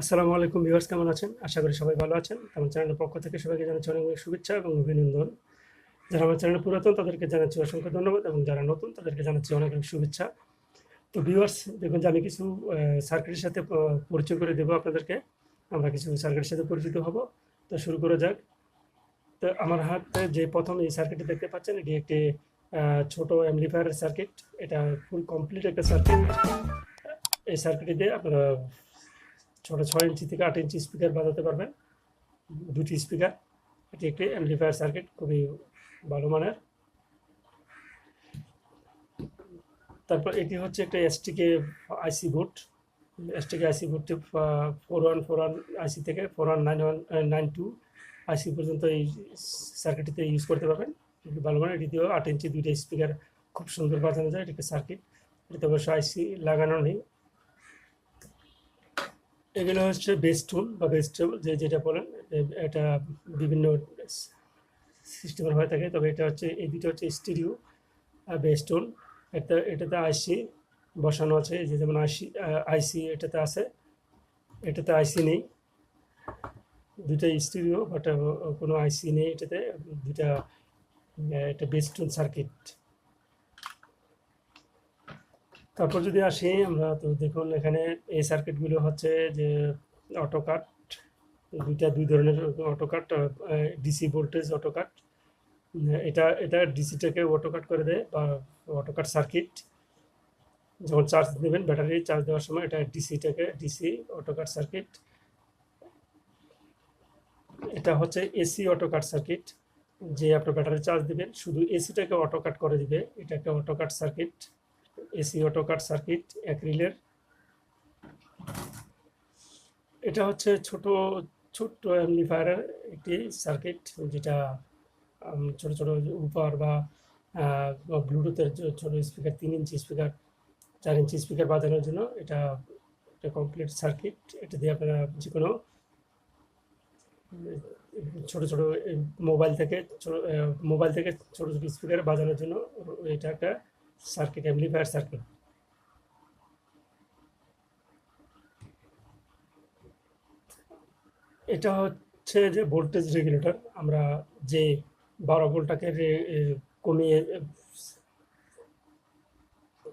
আসসালামু আলাইকুম ভিউয়ার্স, কেমন আছেন? আশা করি সবাই ভালো আছেন। আমার চ্যানেলের পক্ষ থেকে সবাইকে জানাচ্ছি অনেক অনেক শুভেচ্ছা এবং অভিনন্দন। যারা আমার চ্যানেল পুরাতন, তাদেরকে জানাচ্ছি অসংখ্য ধন্যবাদ এবং যারা নতুন, তাদেরকে জানাচ্ছি অনেক অনেক শুভেচ্ছা। তো ভিউয়ার্স, দেখুন যে আমি কিছু সার্কিটের সাথে পরিচয় করে দেবো আপনাদেরকে। আমরা কিছু সার্কিটের সাথে পরিচিত হব। তো শুরু করা যাক। তো আমার হাতে যে প্রথম এই সার্কিটটি দেখতে পাচ্ছেন, এটি একটি ছোট অ্যাম্পলিফায়ার সার্কিট এটা ফুল কমপ্লিট একটা সার্কিট এই সার্কিটে দিয়ে আপনারা ছোটো ছয় ইঞ্চি থেকে আট ইঞ্চি স্পিকার বাজাতে পারবেন। দুটি স্পিকার এটি একটি অ্যাম্পলিফায়ার সার্কিট খুবই ভালো মানের। তারপর এটি হচ্ছে একটা STK IC board STK IC বোর্ডটি four one four one IC থেকে four one nine one nine two IC পর্যন্ত এই সার্কিটটিতে ইউজ করতে পারবেন। এটি ভালো মানের এটিতেও আট ইঞ্চি দুইটা স্পিকার খুব সুন্দর বাজানো যায় এটাকে সার্কিট এটাতে অবশ্য আইসি লাগানো নেই। এগুলো হচ্ছে বেস টুল বা বেস টেবল যে যেটা বলেন এটা বিভিন্ন সিস্টেমের হয়ে থাকে। তবে এটা হচ্ছে এই দুটো হচ্ছে স্টিরিও আর বেস টুল এটা এটাতে আইসি বসানো আছে যে যেমন আইসি আইসি এটাতে আছে এটাতে আইসি নেই। দুইটা স্টিরিও বাট কোনো আইসি নেই এটাতে। আহ, এটা বেস টুল সার্কিট তারপর যদি আসি, আমরা তো দেখুন এখানে এই সার্কিটগুলো হচ্ছে যে অটোকাট দুইটা, দুই ধরনের অটোকাট ডিসি ভোল্টেজ অটোকাট এটা এটা ডিসিটাকে অটো কাট করে দেয় বা অটোকাট সার্কিট যখন চার্জ দেবেন ব্যাটারি চার্জ দেওয়ার সময় এটা ডিসিটাকে ডিসি অটোকাট সার্কিট এটা হচ্ছে এসি অটোকাট সার্কিট যে আপনার ব্যাটারি চার্জ দেবেন, শুধু এসিটাকে অটোকাট করে দিবে এটা একটা auto cut circuit AC, auto cut circuit, অ্যাক্রিলের। এটা হচ্ছে ছোট, ছোট্ট অ্যাম্পলিফায়ারের একটি সার্কিট, যেটা ছোট ছোট উপর বা ব্লুটুথের ছোট স্পিকার, তিন ইঞ্চি স্পিকার, চার ইঞ্চি স্পিকার বাজানোর জন্য এটা একটা কমপ্লিট সার্কিট। এটা দিয়ে আপনারা যে কোনো ছোট ছোট মোবাইল থেকে মোবাইল থেকে ছোট ছোট স্পিকার বাজানোর জন্য এটা একটা সার্কিট অ্যাম্পলিফায়ার সার্কিট এটা হচ্ছে যে ভোল্টেজ রেগুলেটর, আমরা যে বারো ভোল্টটাকে কমিয়ে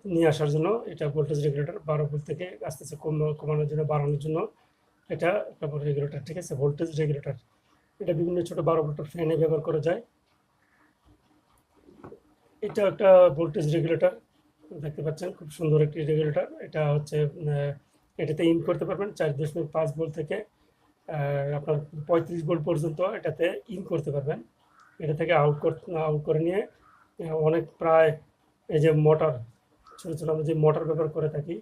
নিয়ে আসার জন্য এটা ভোল্টেজ রেগুলেটর বারো ভোল্ট থেকে আস্তে আস্তে কম- কমানোর জন্য, বাড়ানোর জন্য এটা একটা রেগুলেটর, ঠিক আছে? Voltage regulator. এটা বিভিন্ন ছোট বারো ভোল্টের ফ্যানে ব্যবহার করা যায়। এটা একটা ভোল্টেজ রেগুলেটর দেখতে পাচ্ছেন, খুব সুন্দর একটি রেগুলেটর এটা হচ্ছে এটাতে ইন করতে পারবেন চার দশমিক পাঁচ ভোল্ট থেকে আপনার পঁয়ত্রিশ ভোল্ট পর্যন্ত এটাতে ইন করতে পারবেন। এটা থেকে আউট কর আউট করে নিয়ে অনেক প্রায় এই যে মোটর ছোটো ছোটো আমরা যে মোটর ব্যবহার করে থাকি,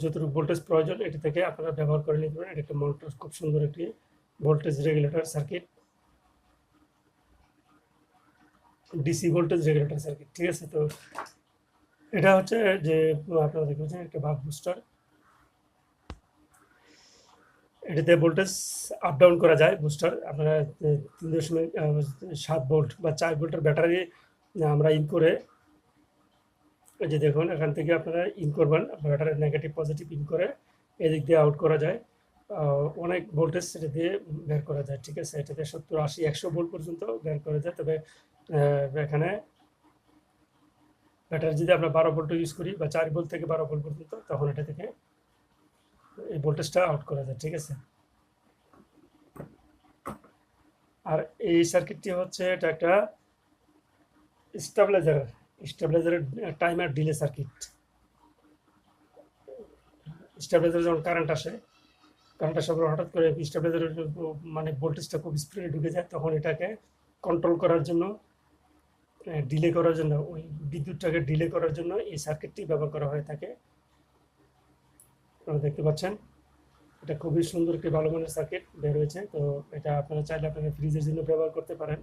যতটুকু ভোল্টেজ প্রয়োজন, এটা থেকে আপনারা ব্যবহার করে নিতে পারেন। এটা একটা মোটর খুব সুন্দর একটি voltage regulator circuit DC voltage regulator circuit ঠিক আছে, তো এটা হচ্ছে যে আপনারা দেখতে পাচ্ছেন, একটা বাক বুস্টার এটাতে ভোল্টেজ আপ ডাউন করা যায় বুস্টার আপনারা তিন দশমিক সাত ভোল্ট বা চার ভোল্টের ব্যাটারি আমরা ইন করে যে দেখুন, এখান থেকে আপনারা ইন করবেন ব্যাটারি নেগেটিভ পজিটিভ ইন করে, এদিক দিয়ে আউট করা যায়। অনেক ভোল্টেজ সেটা দিয়ে বের করা যায়, ঠিক আছে? এটাতে সত্তর, আশি, একশো ভোল্ট পর্যন্ত বের করা যায়। তবে এখানে ব্যাটারি যদি আমরা বারো ভোল্ট ইউজ করি বা চার ভোল্ট থেকে বারো ভোল্ট পর্যন্ত, তখন এটা থেকে এই ভোল্টেজটা আউট করা যায়, ঠিক আছে? আর এই সার্কিটটি হচ্ছে, এটা একটা স্টেবিলাইজার স্টেবিলাইজারের টাইমার ডিলে সার্কিট স্টেবিলাইজার যখন কারেন্ট আসে আসার পর হঠাৎ করে স্টেবিলাইজারের মানে ভোল্টেজটা খুব স্পিডে ঢুকে যায়, তখন এটাকে কন্ট্রোল করার জন্য ডিলে করার জন্য, ওই বিদ্যুৎটাকে ডিলে করার জন্য এই সার্কিটটি ব্যবহার করা হয়ে থাকে। আপনারা দেখতে পাচ্ছেন, এটা খুবই সুন্দর একটি ভালো মানের সার্কিট বের হয়েছে। তো এটা আপনারা চাইলে আপনারা ফ্রিজের জন্য ব্যবহার করতে পারেন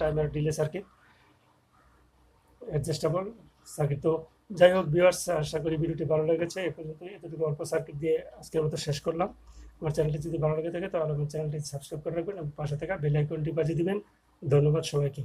timer delay circuit adjustable circuit তো যাই হোক ভিউয়ার্স আশা করি ভিডিওটি ভালো লেগেছে। এ পর্যন্ত এতটুকু অল্প সার্কিট দিয়ে আজকের মতো শেষ করলাম। আমার চ্যানেলটি যদি ভালো লেগে থাকে, তাহলে আমার চ্যানেলটি সাবস্ক্রাইব করে রাখবেন এবং পাশে থাকা বেল আইকনটি বাজিয়ে দিবেন। ধন্যবাদ সবাইকে।